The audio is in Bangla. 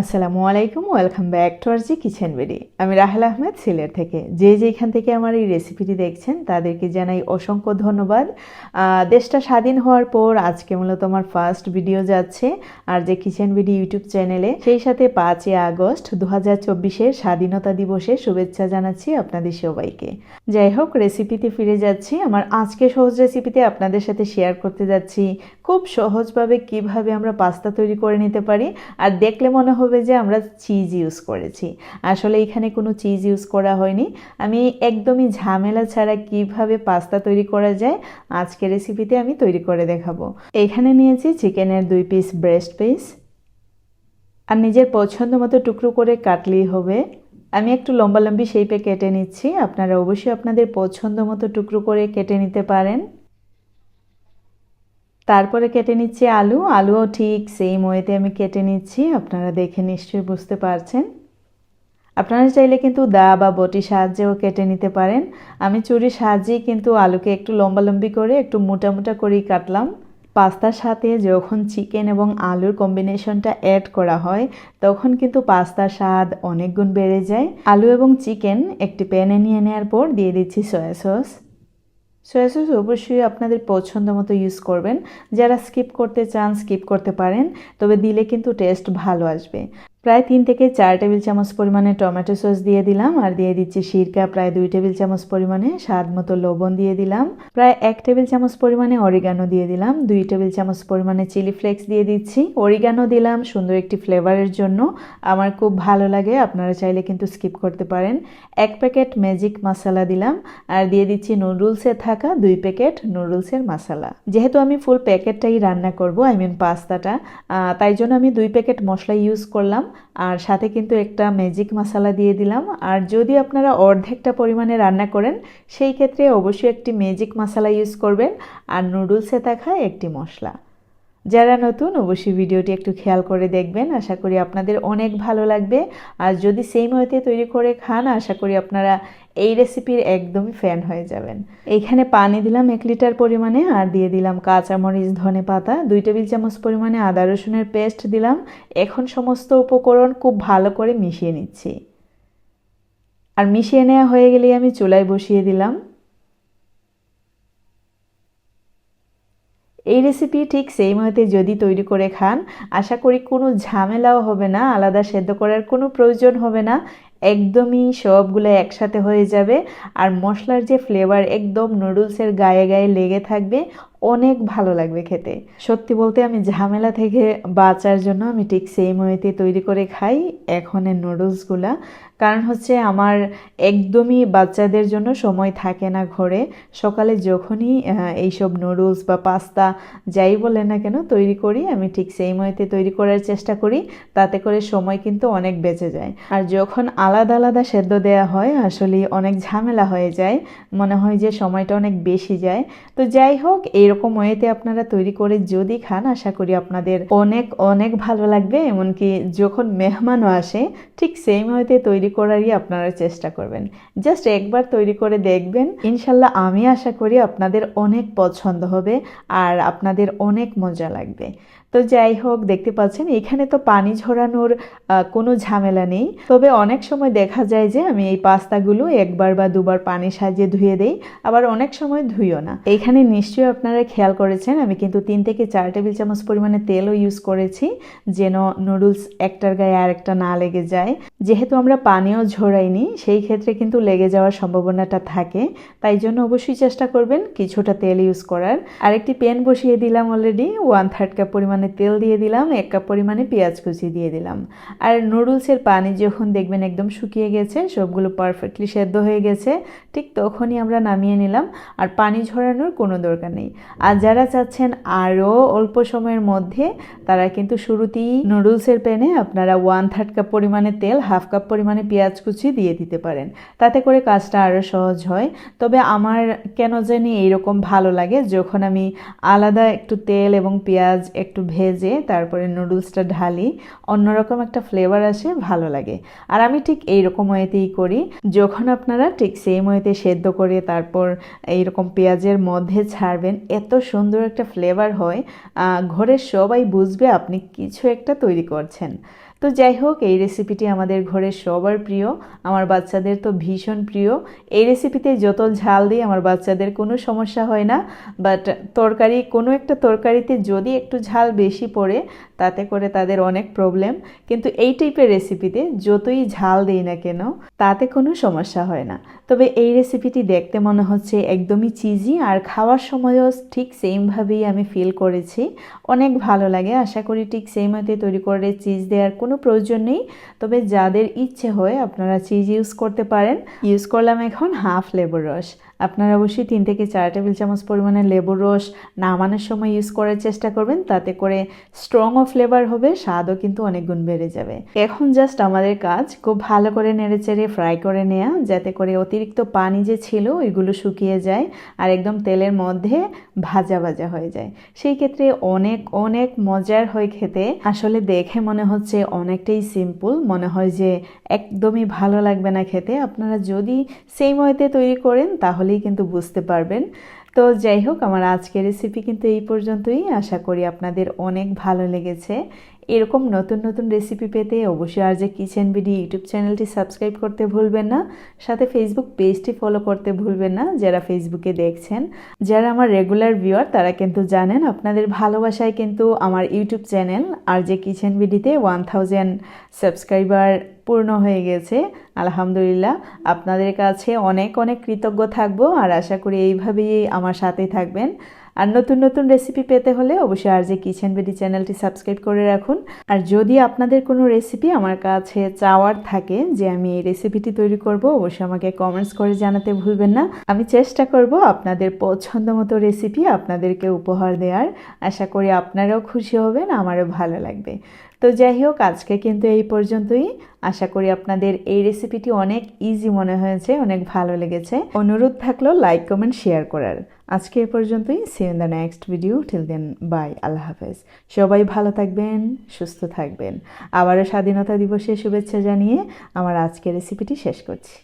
আসসালামু আলাইকুম, welcome back to R J kitchen BD. আমি রাহেল আহমেদ, সিলেট থেকে। যে যেখান থেকে আমার এই রেসিপিটি দেখছেন, তাদেরকে জানাই অসংখ্য ধন্যবাদ। দেশটা স্বাধীন হওয়ার পর আজকে মূলত আমার ফার্স্ট ভিডিও যাচ্ছে, আর যে কিচেন বেডি ইউটিউব চ্যানেলে, সেই সাথে পাঁচই আগস্ট দু হাজার চব্বিশের স্বাধীনতা দিবসে শুভেচ্ছা জানাচ্ছি আপনাদের সবাইকে। যাই হোক রেসিপিতে ফিরে যাচ্ছি। আমার আজকে সহজ রেসিপিতে আপনাদের সাথে শেয়ার করতে যাচ্ছি, খুব সহজভাবে কীভাবে আমরা পাস্তা তৈরি করে নিতে পারি, আর দেখলে মনে হবে যে আমরা চিজ ইউজ করেছি। আসলে এখানে কোনো চিজ ইউজ করা হয়নি। আমি একদমই ঝামেলা ছাড়া কীভাবে পাস্তা তৈরি করা যায় আজকে রেসিপিতে আমি তৈরি করে দেখাবো। এখানে নিয়েছি চিকেনের দুই পিস ব্রেস্ট পিস আর নিজের পছন্দ মতো টুকরো করে কাটলেই হবে। আমি একটু লম্বা লম্বি শেপে কেটে নিচ্ছি। আপনারা অবশ্যই আপনাদের পছন্দ মতো টুকরো করে কেটে নিতে পারেন। তারপরে কেটে নিচ্ছি আলু। আলুও ঠিক সেম ওয়েতে আমি কেটে নিচ্ছি। আপনারা দেখে নিশ্চয়ই বুঝতে পারছেন। আপনারা চাইলে কিন্তু দা বা বটি সাহায্যেও কেটে নিতে পারেন। আমি চুরির সাহায্যেই কিন্তু আলুকে একটু লম্বা লম্বি করে একটু মোটা মোটা করেই কাটলাম। পাস্তার সাথে যখন চিকেন এবং আলুর কম্বিনেশনটা অ্যাড করা হয়, তখন কিন্তু পাস্তার স্বাদ অনেক গুণ বেড়ে যায়। আলু এবং চিকেন একটি প্যানে নিয়ে নেওয়ার পর দিয়ে দিচ্ছি সয়া সস সয়া সস অবশ্যই আপনাদের পছন্দ মতো ইউজ করবেন। যারা স্কিপ করতে চান স্কিপ করতে পারেন। তবে দিলে কিন্তু টেস্ট ভালো আসবে। প্রায় তিন থেকে চার টেবিল চামচ পরিমাণে টমেটো সস দিয়ে দিলাম, আর দিয়ে দিচ্ছি সিরকা, প্রায় দুই টেবিল চামচ পরিমাণে স্বাদ মতো লবণ দিয়ে দিলাম, প্রায় এক টেবিল চামচ পরিমাণে অরিগানো দিয়ে দিলাম, দুই টেবিল চামচ পরিমাণে চিলি ফ্লেক্স দিয়ে দিচ্ছি। অরিগানো দিলাম সুন্দর একটি ফ্লেভারের জন্য, আমার খুব ভালো লাগে, আপনারা চাইলে কিন্তু স্কিপ করতে পারেন। এক প্যাকেট ম্যাজিক মশালা দিলাম, আর দিয়ে দিচ্ছি নুডলসে থাকা দুই প্যাকেট নুডলসের মশালা। যেহেতু আমি ফুল প্যাকেটটাই রান্না করব, আই মিন পাস্তাটা তাই জন্য আমি দুই প্যাকেট মশলা ইউজ করলাম। আর সাথে কিন্তু একটা ম্যাজিক মশালা দিয়ে দিলাম। আর যদি আপনারা অর্ধেকটা পরিমাণে রান্না করেন, সেই ক্ষেত্রে অবশ্যই একটি ম্যাজিক মশালা ইউজ করবেন। আর নুডলসে থাকা একটি মশলা। যারা নতুন, অবশ্যই ভিডিওটি একটু খেয়াল করে দেখবেন। আশা করি আপনাদের অনেক ভালো লাগবে। আর যদি সেই মতে তৈরি করে খান, আশা করি আপনারা এই রেসিপির একদমই ফ্যান হয়ে যাবেন। এইখানে পানি দিলাম এক লিটার পরিমাণে আর দিয়ে দিলাম কাঁচামরিচ, ধনে পাতা, দুই টেবিল চামচ পরিমাণে আদা রসুনের পেস্ট দিলাম। এখন সমস্ত উপকরণ খুব ভালো করে মিশিয়ে নিচ্ছি। আর মিশিয়ে নেওয়া হয়ে গেলেই আমি চুলায় বসিয়ে দিলাম। এই রেসিপি ঠিক সেই মতে যদি তৈরি করে খান, আশা করি কোনো ঝামেলাও হবে না, আলাদা সেদ্ধ করার কোনো প্রয়োজন হবে না, একদমই সবগুলো একসাথে হয়ে যাবে। আর মশলার যে ফ্লেভার একদম নুডলসের গায়ে গায়ে লেগে থাকবে অনেক ভালো লাগবে খেতে। সত্যি বলতে আমি ঝামেলা থেকে বাঁচার জন্য আমি ঠিক সেই ময়েতে তৈরি করে খাই এখনের নুডলসগুলা কারণ হচ্ছে আমার একদমই বাচ্চাদের জন্য সময় থাকে না ঘরে। সকালে যখনই এইসব নুডলস বা পাস্তা যাই বলে না কেন তৈরি করি, আমি ঠিক সেই ময়েতে তৈরি করার চেষ্টা করি, তাতে করে সময় কিন্তু অনেক বেঁচে যায়। আর যখন আলাদা আলাদা সেদ্ধ দেওয়া হয় আসলে অনেক ঝামেলা হয়ে যায়, মনে হয় যে সময়টা অনেক বেশি যায়। তো যাই হোক এইরকম ওয়েতে আপনারা তৈরি করে যদি খান, আশা করি আপনাদের অনেক অনেক ভালো লাগবে। এমনকি যখন মেহমানও আসে, ঠিক সেই ওয়েতে তৈরি করারই আপনারা চেষ্টা করবেন। জাস্ট একবার তৈরি করে দেখবেন। ইনশাল্লাহ আমি আশা করি আপনাদের অনেক পছন্দ হবে আর আপনাদের অনেক মজা লাগবে। তো যাই হোক, দেখতে পাচ্ছেন, এখানে তো পানি ঝরানোর কোনো ঝামেলা নেই। তবে অনেক সময় দেখা যায় যে আমি এই পাস্তাগুলো একবার বা দুবার পানি সাজিয়ে ধুয়ে দেই, আবার অনেক সময় ধুইও না। এখানে নিশ্চয়ই আপনারা খেয়াল করেছেন, আমি কিন্তু তিন থেকে চার টেবিল চামচ পরিমাণে তেলও ইউজ করেছি, যেন নুডলস একটার গায়ে আরেকটা না লেগে যায়। যেহেতু আমরা পানিও ঝরাইনি, সেই ক্ষেত্রে কিন্তু লেগে যাওয়ার সম্ভাবনাটা থাকে। তাই জন্য অবশ্যই চেষ্টা করবেন কিছুটা তেল ইউজ করার। আরেকটি প্যান বসিয়ে দিলাম অলরেডি ওয়ান থার্ড কাপ পরিমাণে তেল দিয়ে দিলাম, এক কাপ পরিমাণে পেঁয়াজ কুচি দিয়ে দিলাম। আর নুডলসের পানি যখন দেখবেন একদম শুকিয়ে গেছে, সবগুলো পারফেক্টলি সেদ্ধ হয়ে গেছে, ঠিক তখনই আমরা নামিয়ে নিলাম। আর পানি ঝরানোর কোনো দরকার নেই। আর যারা চাচ্ছেন আরও অল্প সময়ের মধ্যে, তারা কিন্তু শুরুতেই নুডলসের প্যানে আপনারা ওয়ান থার্ড কাপ পরিমাণে তেল হাফ কাপ পরিমাণে পেঁয়াজ কুচি দিয়ে দিতে পারেন। তাতে করে কাজটা আরও সহজ হয়। তবে আমার কেন জানি এইরকম ভালো লাগে যখন আমি আলাদা একটু তেল এবং পেঁয়াজ একটু ভেজে তারপরে নুডলসটা ঢালি, অন্যরকম একটা ফ্লেভার আসে, ভালো লাগে। আর আমি ঠিক এইরকম ওয়েতেই করি। যখন আপনারা ঠিক সেম ওয়েতে সেদ্ধ করে তারপর এইরকম পেঁয়াজের মধ্যে ছাড়বেন, এত সুন্দর একটা ফ্লেভার হয় ঘরের সবাই বুঝবে আপনি কিছু একটা তৈরি করছেন। তো যাই হোক, এই রেসিপিটি আমাদের ঘরের সবার প্রিয়। আমার বাচ্চাদের তো ভীষণ প্রিয়। এই রেসিপিতে যত ঝাল দিই আমার বাচ্চাদের কোনো সমস্যা হয় না বাট তরকারি, কোনো একটা তরকারিতে যদি একটু ঝাল বেশি পড়ে, তাতে করে তাদের অনেক প্রবলেম কিন্তু এই টাইপের রেসিপিতে যতই ঝাল দিই না কেন, তাতে কোনো সমস্যা হয় না। তবে এই রেসিপিটি দেখতে মনে হচ্ছে একদমই চিজি আর খাওয়ার সময়ও ঠিক সেমভাবেই আমি ফিল করেছি। অনেক ভালো লাগে, আশা করি ঠিক সেম হতে তৈরি করে চিজ দেওয়ার কোনো প্রয়োজন নেই। তবে যাদের ইচ্ছে হয় আপনারা চিজ ইউজ করতে পারেন। ইউজ করলাম এখন হাফ লেবুর রস। আপনারা অবশ্যই তিন থেকে চার টেবিল চামচ পরিমাণে লেবুর রস নামানোর সময় ইউজ করার চেষ্টা করবেন, তাতে করে স্ট্রংও ফ্লেভার হবে, স্বাদও কিন্তু অনেক গুণ বেড়ে যাবে। এখন জাস্ট আমাদের কাজ, খুব ভালো করে নেড়ে চেড়ে ফ্রাই করে নেওয়া যাতে করে অতিরিক্ত পানি যে ছিল ওইগুলো শুকিয়ে যায় আর একদম তেলের মধ্যে ভাজা ভাজা হয়ে যায়। সেই ক্ষেত্রে অনেক অনেক মজার হয়ে খেতে। আসলে দেখে মনে হচ্ছে অনেকটাই সিম্পল মনে হয় যে একদমই ভালো লাগবে না খেতে। আপনারা যদি সেই ওয়েতে তৈরি করেন তাহলেই কিন্তু বুঝতে পারবেন। তো যাই হোক, আমার আজকের রেসিপি কিন্তু এই পর্যন্তই। আশা করি আপনাদের অনেক ভালো লেগেছে। এরকম নতুন নতুন রেসিপি পেতে অবশ্যই R J kitchen BD YouTube চ্যানেলটি সাবস্ক্রাইব করতে ভুলবেন না, সাথে ফেসবুক পেজটি ফলো করতে ভুলবেন না, যারা ফেসবুকে দেখছেন, যারা আমার রেগুলার ভিউয়ার তারা কিন্তু জানেন আপনাদের ভালোবাসায় কিন্তু আমার ইউটিউব চ্যানেল আর যে কিচেন বিডিতে ওয়ান থাউজেন্ড সাবস্ক্রাইবার পূর্ণ হয়ে গেছে। আলহামদুলিল্লাহ, আপনাদের কাছে অনেক অনেক কৃতজ্ঞ থাকব আর আশা করি এইভাবেই আমার সাথে থাকবেন। আর নতুন নতুন রেসিপি পেতে হলে অবশ্যই আর যে কিচেন বেডি চ্যানেলটি সাবস্ক্রাইব করে রাখুন। আর যদি আপনাদের কোনো রেসিপি আমার কাছে চাওয়ার থাকে যে আমি এই রেসিপিটি তৈরি করব, অবশ্যই আমাকে কমেন্টস করে জানাতে ভুলবেন না। আমি চেষ্টা করব আপনাদের পছন্দ মতো রেসিপি আপনাদেরকে উপহার দেওয়ার। আশা করি আপনারাও খুশি হবেন, আমারও ভালো লাগবে। তো যাই হোক, আজকে কিন্তু এই পর্যন্তই। আশা করি আপনাদের এই রেসিপিটি অনেক ইজি মনে হয়েছে, অনেক ভালো লেগেছে। অনুরোধ থাকল লাইক কমেন্ট শেয়ার করার। আজকে এ পর্যন্তই। See in the next video till then bye আল্লাহ হাফেজ। সবাই ভালো থাকবেন, সুস্থ থাকবেন। আবারও স্বাধীনতা দিবসের শুভেচ্ছা জানিয়ে আমার আজকের রেসিপিটি শেষ করছি।